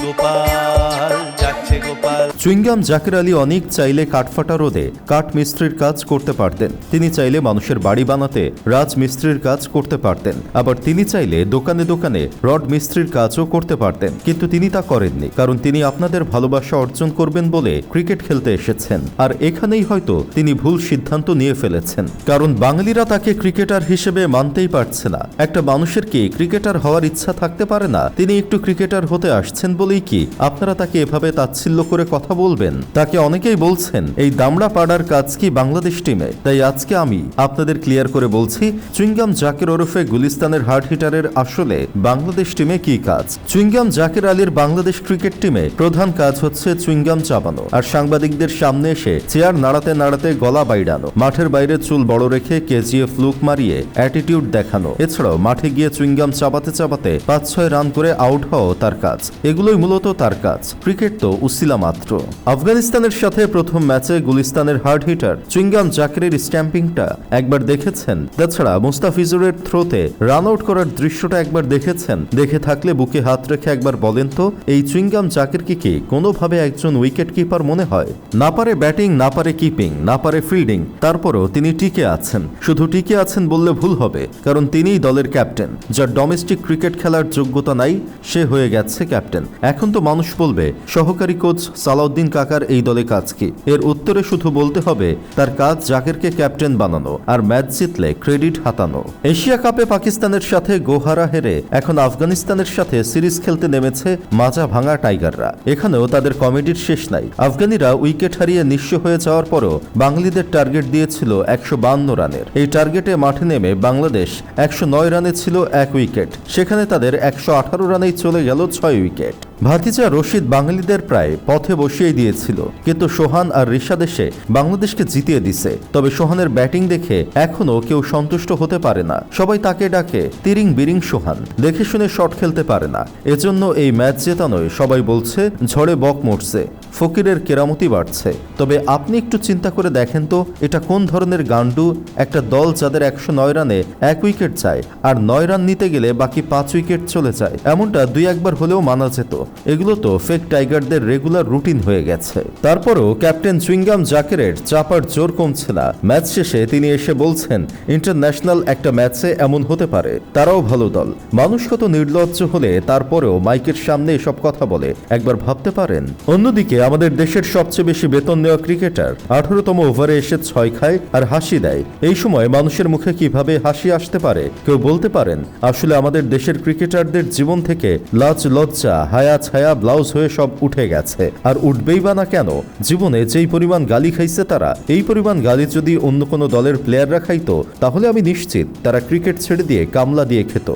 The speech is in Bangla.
do Pai. Chewing gum Zakir Ali অনেক চাইলে কাঠফাটা রোদে কাঠ মিস্ত্রির কাজ করতে পারতেন। তিনি চাইলে মানুষের বাড়ি বানাতে রাজমিস্ত্রির কাজ করতে পারতেন। আবার তিনি চাইলে দোকানে দোকানে রড মিস্ত্রির কাজও করতে পারতেন। কিন্তু তিনি তা করেননি, কারণ তিনি আপনাদের ভালোবাসা অর্জন করবেন বলে ক্রিকেট খেলতে এসেছেন। আর এখানেই হয়তো তিনি ভুল সিদ্ধান্ত নিয়ে ফেলেছেন। কারণ বাঙালিরা তাকে ক্রিকেটার হিসেবে মানতেই পারছে না। একটা মানুষের কি ক্রিকেটার হওয়ার ইচ্ছা থাকতে পারে না? তিনি একটু ক্রিকেটার হতে আসছেন বলেই কি আপনারা তাকে এভাবে তাচ্ছিল্য করে কথা বলবেন। তাকে অনেকেই বলছেন, এই দামড়া পাড়ার কাজ কি বাংলাদেশ টিমে? তাই আজকে আমি আপনাদের ক্লিয়ার করে বলছি, চুইংগাম জাকির ওরফে গুলিস্তানের হার্ড হিটারের আসলে বাংলাদেশ টিমে কি কাজ? চুইংগাম জাকির আলীর বাংলাদেশ ক্রিকেট টিমে প্রধান কাজ হচ্ছে চুইংগাম চাপানো। আর সাংবাদিকদের সামনে এসে চেয়ার নাড়াতে নাড়াতে গলা বাইড়ানো, মাঠের বাইরে চুল বড় রেখে কেজিএফ লুক মারিয়ে অ্যাটিটিউড দেখানো। এছাড়াও মাঠে গিয়ে চুইংগাম চাপাতে চাপাতে পাঁচ ছয় রান করে আউট হওয়াও তার কাজ। এগুলোই মূলত তার কাজ। ক্রিকেট তো উসিলা মাত্র। আফগানিস্তানের সাথে প্রথম ম্যাচে গুলিস্তানের হার্ড হিটার চুইংগাম জাকিরের স্ট্যাম্পিংটা একবার দেখেছেন। তাছাড়া মুস্তাফিজুরের থ্রোতে রান আউট করার দৃশ্যটা একবার দেখেছেন। দেখে থাকলে বুকে হাত রেখে একবার বলেন তো, এই চুইংগাম জাকির কি কি? কোনোভাবে একজন উইকেট কিপার মনে হয়? না পারে ব্যাটিং, না পারে কিপিং, না পারে ফিল্ডিং, তারপরও তিনি টিকে আছেন। শুধু টিকে আছেন বললে ভুল হবে, কারণ তিনিই দলের ক্যাপ্টেন। যার ডোমেস্টিক ক্রিকেট খেলার যোগ্যতা নাই, সে হয়ে গেছে ক্যাপ্টেন। এখন তো মানুষ বলবে, সহকারী কোচ সালাউদ্দিন কাকার এই দলে কাজ কি? এর উত্তরে শুধু বলতে হবে, তার কাজ জাকিরকে ক্যাপ্টেন বানানো আর ম্যাচ জিতলে ক্রেডিট হাতানো। এশিয়া কাপে পাকিস্তানের সাথে গোহারা হেরে এখন আফগানিস্তানের সাথে সিরিজ খেলতে নেমেছে মাজা ভাঙা টাইগাররা। এখানেও তাদের কমেডির শেষ নাই। আফগানিরা উইকেট হারিয়ে নিঃস্ব হয়ে যাওয়ার পরও বাঙালিদের টার্গেট দিয়েছিল একশো বান্ন রানের। এই টার্গেটে মাঠে নেমে বাংলাদেশ একশো নয় রানে ছিল এক উইকেট। সেখানে তাদের একশো আঠারো রানেই চলে গেল ছয় উইকেট। ভাতিজা রশিদ বাঙালিদের প্রায় পথে বসিয়ে দিয়েছিল। কিন্তু সোহান আর ঋষাদেশে এসে বাংলাদেশকে জিতিয়ে দিছে। তবে সোহানের ব্যাটিং দেখে এখনও কেউ সন্তুষ্ট হতে পারে না। সবাই তাকে ডাকে, তিরিং বিরিং সোহান, দেখে শুনে শট খেলতে পারে না। এজন্য এই ম্যাচ জেতানোয় সবাই বলছে, ঝড়ে বক মরছে। ফকিরের কেরামতি বাড়ছে। তবে আপনি একটু চিন্তা করে দেখেন তো, এটা কোন ধরনের গান্ডু একটা দল যাদের একশো নয় রানে এক উইকেট চায়, আর নয় রান নিতে গেলে বাকি পাঁচ উইকেট চলে যায়। এমনটা দুই একবার হলেও মানা যেত। এগুলো তো ফেক টাইগারদের রেগুলার রুটিন হয়ে গেছে। তারপরও ক্যাপ্টেন চুইংগাম জাকেরের চাপার জোর কমছে না। ম্যাচ শেষে তিনি এসে বলছেন, ইন্টারন্যাশনাল একটা ম্যাচে এমন হতে পারে। তারাও ভালো দল। মানুষ কত নির্লজ্জ হলে তারপরেও মাইকের সামনে এসব কথা বলে, একবার ভাবতে পারেন। অন্যদিকে আমাদের দেশের সবচেয়ে বেশি বেতন নেওয়া ক্রিকেটার। আঠারোতম ওভারে এসে ছয় খায় আর হাসি দেয়। এই সময় মানুষের মুখে কীভাবে হাসি আসতে পারে, কেউ বলতে পারেন, আসলে আমাদের দেশের ক্রিকেটারদের জীবন থেকে লাজ, লজ্জা, হায়া ছায়া, ব্লাউজ হয়ে সব উঠে গেছে। আর উঠবেই বা না কেন, জীবনে যেই পরিমাণ গালি খাইছে তারা, এই পরিমাণ গালি যদি অন্য কোনো দলের প্লেয়াররা খাইতো, তাহলে আমি নিশ্চিত তারা ক্রিকেট ছেড়ে দিয়ে কামলা দিয়ে খেত।